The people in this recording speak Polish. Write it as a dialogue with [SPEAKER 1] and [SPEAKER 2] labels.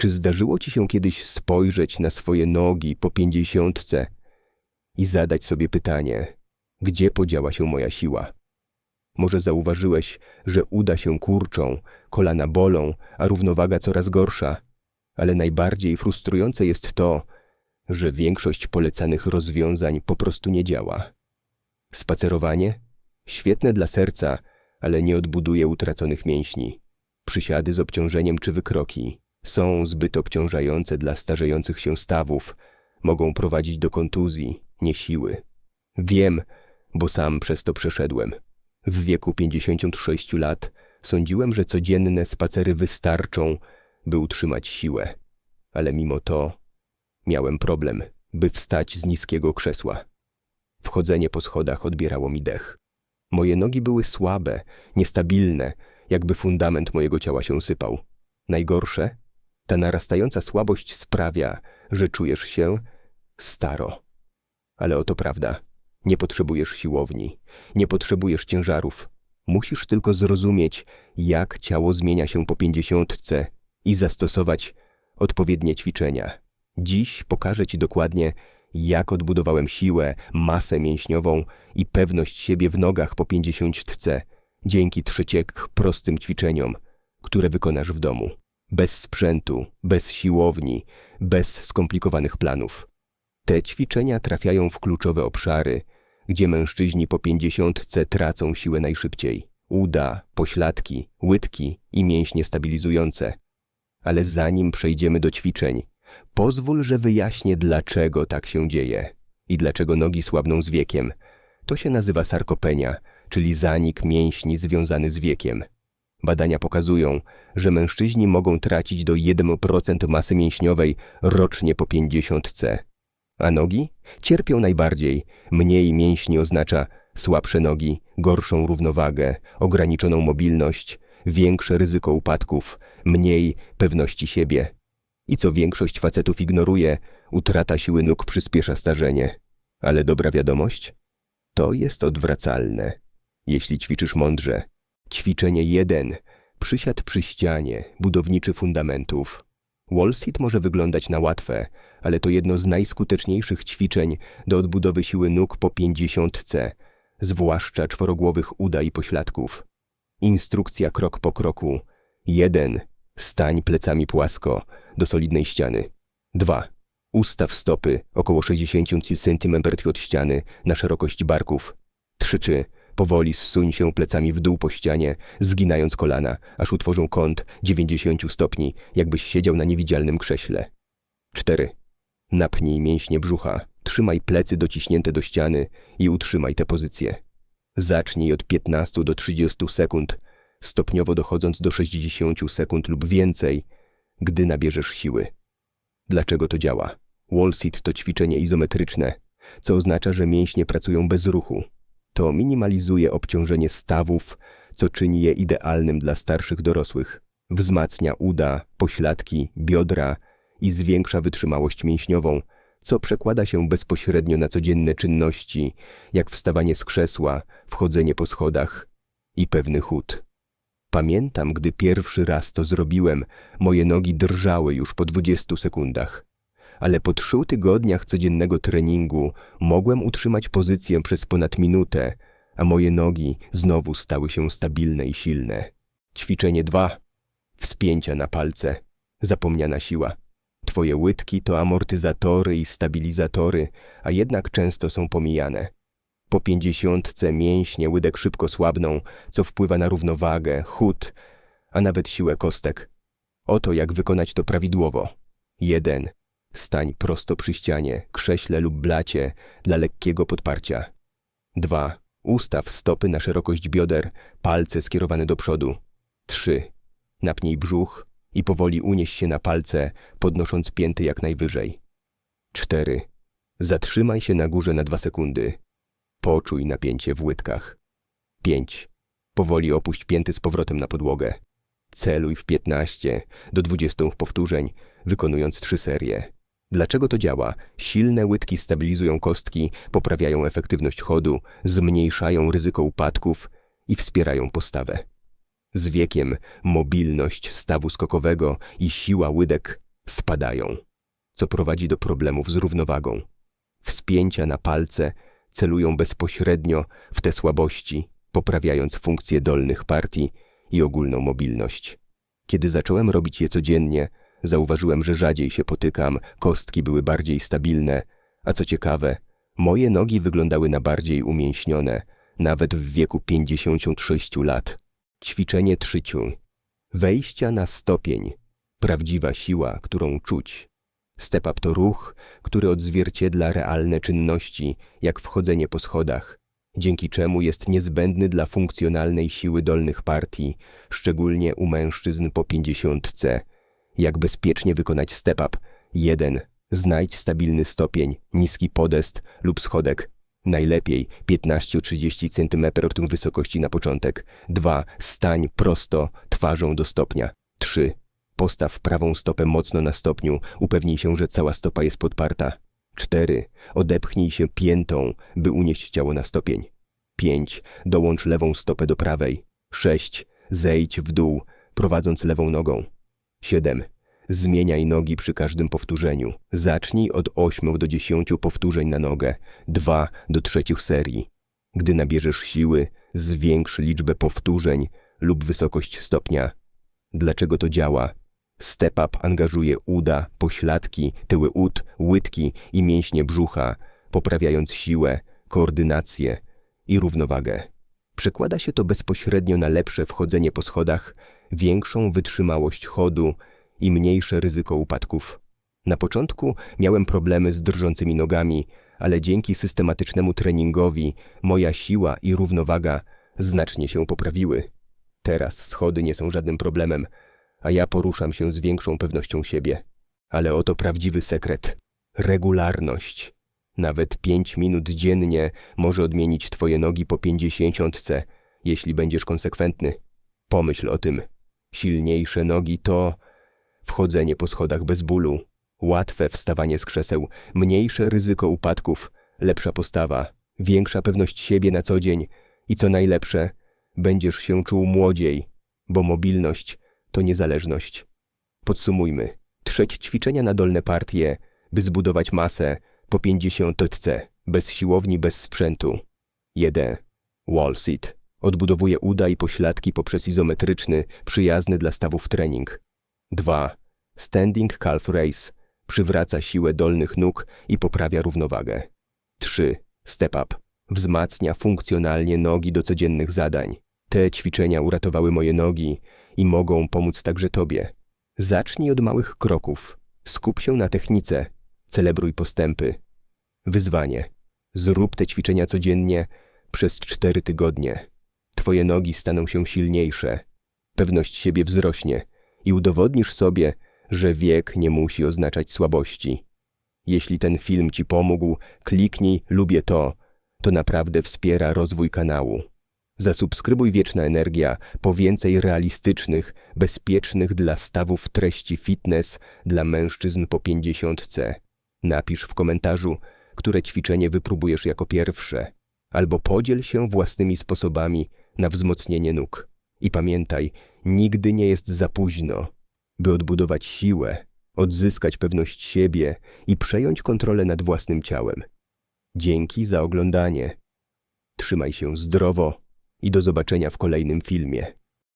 [SPEAKER 1] Czy zdarzyło ci się kiedyś spojrzeć na swoje nogi po pięćdziesiątce i zadać sobie pytanie, gdzie podziała się moja siła? Może zauważyłeś, że uda się kurczą, kolana bolą, a równowaga coraz gorsza, ale najbardziej frustrujące jest to, że większość polecanych rozwiązań po prostu nie działa. Spacerowanie? Świetne dla serca, ale nie odbuduje utraconych mięśni. Przysiady z obciążeniem czy wykroki są zbyt obciążające dla starzejących się stawów, mogą prowadzić do kontuzji, nie siły. Wiem, bo sam przez to przeszedłem. W wieku 56 lat sądziłem, że codzienne spacery wystarczą, by utrzymać siłę. Ale mimo to miałem problem, by wstać z niskiego krzesła. Wchodzenie po schodach odbierało mi dech. Moje nogi były słabe, niestabilne, jakby fundament mojego ciała się sypał. Najgorsze? Ta narastająca słabość sprawia, że czujesz się staro. Ale oto prawda. Nie potrzebujesz siłowni, nie potrzebujesz ciężarów. Musisz tylko zrozumieć, jak ciało zmienia się po pięćdziesiątce i zastosować odpowiednie ćwiczenia. Dziś pokażę Ci dokładnie, jak odbudowałem siłę, masę mięśniową i pewność siebie w nogach po pięćdziesiątce dzięki trzeciek prostym ćwiczeniom, które wykonasz w domu. Bez sprzętu, bez siłowni, bez skomplikowanych planów. Te ćwiczenia trafiają w kluczowe obszary, gdzie mężczyźni po pięćdziesiątce tracą siłę najszybciej. Uda, pośladki, łydki i mięśnie stabilizujące. Ale zanim przejdziemy do ćwiczeń, pozwól, że wyjaśnię, dlaczego tak się dzieje i dlaczego nogi słabną z wiekiem. To się nazywa sarkopenia, czyli zanik mięśni związany z wiekiem. Badania pokazują, że mężczyźni mogą tracić do 1% masy mięśniowej rocznie po pięćdziesiątce. A nogi? Cierpią najbardziej. Mniej mięśni oznacza słabsze nogi, gorszą równowagę, ograniczoną mobilność, większe ryzyko upadków, mniej pewności siebie. I co większość facetów ignoruje, utrata siły nóg przyspiesza starzenie. Ale dobra wiadomość? To jest odwracalne. Jeśli ćwiczysz mądrze. Ćwiczenie 1. Przysiad przy ścianie, budowniczy fundamentów. Wallsit może wyglądać na łatwe, ale to jedno z najskuteczniejszych ćwiczeń do odbudowy siły nóg po pięćdziesiątce, zwłaszcza czworogłowych uda i pośladków. Instrukcja krok po kroku. 1. Stań plecami płasko, do solidnej ściany. 2. Ustaw stopy około 60 cm od ściany na szerokość barków. 3. Powoli zsuń się plecami w dół po ścianie, zginając kolana, aż utworzą kąt 90 stopni, jakbyś siedział na niewidzialnym krześle. 4. Napnij mięśnie brzucha, trzymaj plecy dociśnięte do ściany i utrzymaj tę pozycję. Zacznij od 15 do 30 sekund, stopniowo dochodząc do 60 sekund lub więcej, gdy nabierzesz siły. Dlaczego to działa? Wall sit to ćwiczenie izometryczne, co oznacza, że mięśnie pracują bez ruchu. To minimalizuje obciążenie stawów, co czyni je idealnym dla starszych dorosłych. Wzmacnia uda, pośladki, biodra i zwiększa wytrzymałość mięśniową, co przekłada się bezpośrednio na codzienne czynności, jak wstawanie z krzesła, wchodzenie po schodach i pewny chód. Pamiętam, gdy pierwszy raz to zrobiłem, moje nogi drżały już po 20 sekundach. Ale po trzech tygodniach codziennego treningu mogłem utrzymać pozycję przez ponad minutę, a moje nogi znowu stały się stabilne i silne. Ćwiczenie dwa. Wspięcia na palce. Zapomniana siła. Twoje łydki to amortyzatory i stabilizatory, a jednak często są pomijane. Po pięćdziesiątce mięśnie łydek szybko słabną, co wpływa na równowagę, chód, a nawet siłę kostek. Oto jak wykonać to prawidłowo. 1. Stań prosto przy ścianie, krześle lub blacie dla lekkiego podparcia. 2. Ustaw stopy na szerokość bioder, palce skierowane do przodu. 3. Napnij brzuch i powoli unieś się na palce, podnosząc pięty jak najwyżej. 4. Zatrzymaj się na górze na 2 sekundy. Poczuj napięcie w łydkach. 5. Powoli opuść pięty z powrotem na podłogę. Celuj w 15 do 20 powtórzeń, wykonując trzy serie. Dlaczego to działa? Silne łydki stabilizują kostki, poprawiają efektywność chodu, zmniejszają ryzyko upadków i wspierają postawę. Z wiekiem mobilność stawu skokowego i siła łydek spadają, co prowadzi do problemów z równowagą. Wspięcia na palce celują bezpośrednio w te słabości, poprawiając funkcję dolnych partii i ogólną mobilność. Kiedy zacząłem robić je codziennie, zauważyłem, że rzadziej się potykam, kostki były bardziej stabilne, a co ciekawe, moje nogi wyglądały na bardziej umięśnione, nawet w wieku 56 lat. Ćwiczenie trzyciu. Wejścia na stopień. Prawdziwa siła, którą czuć. Step up to ruch, który odzwierciedla realne czynności, jak wchodzenie po schodach, dzięki czemu jest niezbędny dla funkcjonalnej siły dolnych partii, szczególnie u mężczyzn po pięćdziesiątce. Jak bezpiecznie wykonać step up? 1. Znajdź stabilny stopień, niski podest lub schodek. Najlepiej 15-30 cm od wysokości na początek. 2. Stań prosto, twarzą do stopnia. 3. Postaw prawą stopę mocno na stopniu, upewnij się, że cała stopa jest podparta. 4. Odepchnij się piętą, by unieść ciało na stopień. 5. Dołącz lewą stopę do prawej. 6. Zejdź w dół, prowadząc lewą nogą. 7. Zmieniaj nogi przy każdym powtórzeniu. Zacznij od 8 do 10 powtórzeń na nogę, 2 do trzecich serii. Gdy nabierzesz siły, zwiększ liczbę powtórzeń lub wysokość stopnia. Dlaczego to działa? Step Up angażuje uda, pośladki, tyły ud, łydki i mięśnie brzucha, poprawiając siłę, koordynację i równowagę. Przekłada się to bezpośrednio na lepsze wchodzenie po schodach, większą wytrzymałość chodu i mniejsze ryzyko upadków. Na początku miałem problemy z drżącymi nogami, ale dzięki systematycznemu treningowi moja siła i równowaga znacznie się poprawiły. Teraz schody nie są żadnym problemem, a ja poruszam się z większą pewnością siebie. Ale oto prawdziwy sekret. Regularność. Nawet pięć minut dziennie może odmienić twoje nogi po pięćdziesiątce, jeśli będziesz konsekwentny. Pomyśl o tym. Silniejsze nogi to wchodzenie po schodach bez bólu, łatwe wstawanie z krzeseł, mniejsze ryzyko upadków, lepsza postawa, większa pewność siebie na co dzień i co najlepsze, będziesz się czuł młodziej, bo mobilność to niezależność. Podsumujmy. Trzeć ćwiczenia na dolne partie, by zbudować masę po 50 tce, bez siłowni, bez sprzętu. 1. Wall sit. Odbudowuje uda i pośladki poprzez izometryczny, przyjazny dla stawów trening. 2. Standing calf raise. Przywraca siłę dolnych nóg i poprawia równowagę. 3. Step up. Wzmacnia funkcjonalnie nogi do codziennych zadań. Te ćwiczenia uratowały moje nogi i mogą pomóc także Tobie. Zacznij od małych kroków. Skup się na technice. Celebruj postępy. Wyzwanie. Zrób te ćwiczenia codziennie przez cztery tygodnie. Twoje nogi staną się silniejsze. Pewność siebie wzrośnie i udowodnisz sobie, że wiek nie musi oznaczać słabości. Jeśli ten film Ci pomógł, kliknij lubię to. To naprawdę wspiera rozwój kanału. Zasubskrybuj Wieczna Energia po więcej realistycznych, bezpiecznych dla stawów treści fitness dla mężczyzn po pięćdziesiątce. Napisz w komentarzu, które ćwiczenie wypróbujesz jako pierwsze, albo podziel się własnymi sposobami na wzmocnienie nóg. I pamiętaj, nigdy nie jest za późno, by odbudować siłę, odzyskać pewność siebie i przejąć kontrolę nad własnym ciałem. Dzięki za oglądanie. Trzymaj się zdrowo i do zobaczenia w kolejnym filmie.